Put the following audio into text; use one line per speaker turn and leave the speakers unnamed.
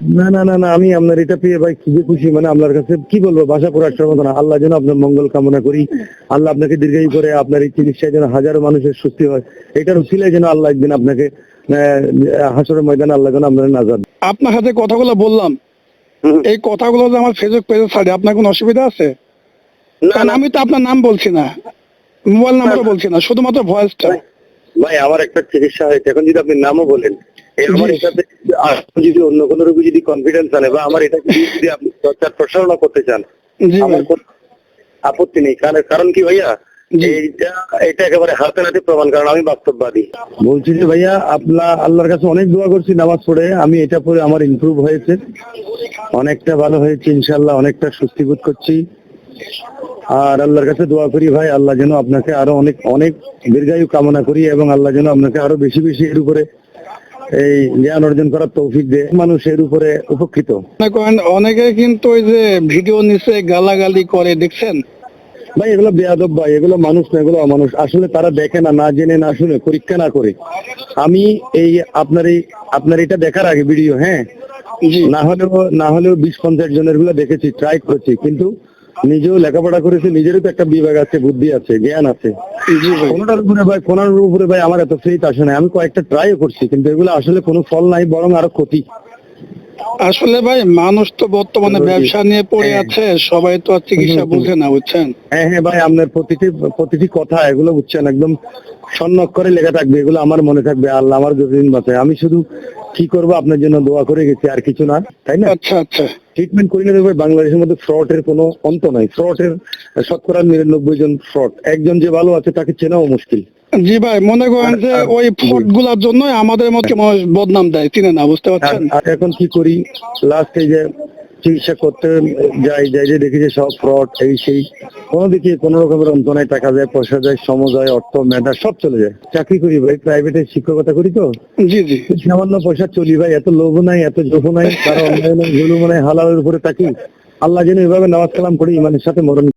না না না না আমি আপনার এটা পেয়ে ভাই খুবই খুশি। মানে আপনার কাছে কি বলব ভাষা প্রকাশের মতো না। আল্লাহ যেন আপনার মঙ্গল কামনা করি। আল্লাহ আপনাকে দীর্ঘায়ু করে আপনার এই চিকিৎসায় যেন হাজারো মানুষের সুস্থি হয়। এটার উচিলায় যেন আল্লাহ একদিন আপনাকে হাসরের ময়দানে আল্লাহ যেন আপনার নাজাদ
আপনার সাথে কথাগুলো বললাম। এই কথাগুলো যে আমার ফেসবুক পেজে ছাড়ে আপনার কোনো অসুবিধা আছে? কারণ আমি তো আপনার নাম বলছি না। মোবাইল নাম্বারও বলছি না শুধুমাত্র ভয়েসটা
ভাই আমার একটা চিকিৎসা হয়েছে। এখন যদি আপনি নামও বলেন আমার এটাতে যদি অন্য কোনো রোগী যদি কনফিডেন্স আনে বা আমার এটা যদি আপনি চর্চার প্রসারণা করতে চান আমার আপত্তি নেই। কারণ কারণ কি ভাইয়া? এইটা এটা একেবারে হাতে নাতে প্রমাণ কারণ আমি বাস্তববাদী। বলছি যে ভাইয়া আপনার আল্লাহর কাছে অনেক দোয়া করছি নামাজ পড়ে। আমি এটা পরে আমার ইমপ্রুভ হয়েছে। অনেকটা ভালো হয়েছে ইনশাল্লাহ অনেকটা স্বস্তি বোধ করছি। আর আল্লাহর কাছে দোয়া করি ভাই আল্লাহ যেন আপনাকে আরও অনেক অনেক দীর্ঘায়ু কামনা করি এবং আল্লাহ যেন আপনাকে আরও বেশি বেশি এর উপরে এই জ্ঞান অর্জন করার তৌফিক দেয়। মানুষ এর উপরে উপকৃত।
অনেকে কিন্তু ওই যে ভিডিও নিচে গালাগালি করে দেখছেন?
ভাই এগুলো বেয়াদব ভাই এগুলো মানুষ না এগুলো অমানুষ। আসলে তারা দেখে না না জেনে না শুনে পরীক্ষা না করে। আমি এই আপনার এই আপনার এটা দেখার আগে ভিডিও হ্যাঁ? না হলেও না হলেও বিশ পঞ্চাশ জনেরগুলো দেখেছি ট্রাই করেছি। কিন্তু নিজেও লেখাপড়া করেছি নিজেরও তো একটা বিভাগ আছে বুদ্ধি আছে জ্ঞান আছে। কোনোটার উপরে ভাই কোনোটার উপরে ভাই আমার এত ফেইথ আসে না আমি কয়েকটা ট্রাইও করছি কিন্তু এগুলো আসলে কোনো ফল নাই বরং আরও ক্ষতি।
আসলে ভাই মানুষ তো বর্তমানে ব্যবসা নিয়ে পড়ে
হ্যাঁ।
আছে সবাই তো আর চিকিৎসা। বুঝে না বুঝছেন?
হ্যাঁ হ্যাঁ ভাই আপনার প্রতিটি প্রতিটি কথা এগুলো বুঝছেন একদম সন্ন্যক করে লেখা থাকবে এগুলো আমার মনে থাকবে আল্লাহ আমার যতদিন বাঁচায় আমি শুধু কি করব? আপনার জন্য দোয়া করে গেছি আর কিছু না তাই না?
আচ্ছা আচ্ছা।
ট্রিটমেন্ট করি না বাংলাদেশের মধ্যে ফ্রডের কোনো অন্ত নাই। ফ্রডের শতকরা নিরানব্বই জন ফ্রড একজন যে ভালো আছে তাকে চেনাও মুশকিল।
জি ভাই মনে করেন যে ওই ফ্রডগুলার জন্য আমাদের মতো মানুষ বদনাম দেয় চিনে না বুঝতে পারছেন?
আর এখন কি করি? লাস্টে যে চিকিৎসা করতে যাই যাই যে দেখি যে সব ফ্রড এই সেই। কোনো দিকে কোনো রকমের অন্ত নাই টাকা যায় পয়সা যায় সম যায় অর্থ মেধা সব চলে যায়। চাকরি করি ভাই প্রাইভেটে শিক্ষকতা করি তো?
জি জি।
সামান্য পয়সা চলি ভাই এত লোভ নাই এত যোগ নাই কারও অন্যায় নাই জুলুম নাই হালালের উপরে থাকি আল্লাহ যেন এভাবে নামাজ কালাম করি ইমানের সাথে মরণ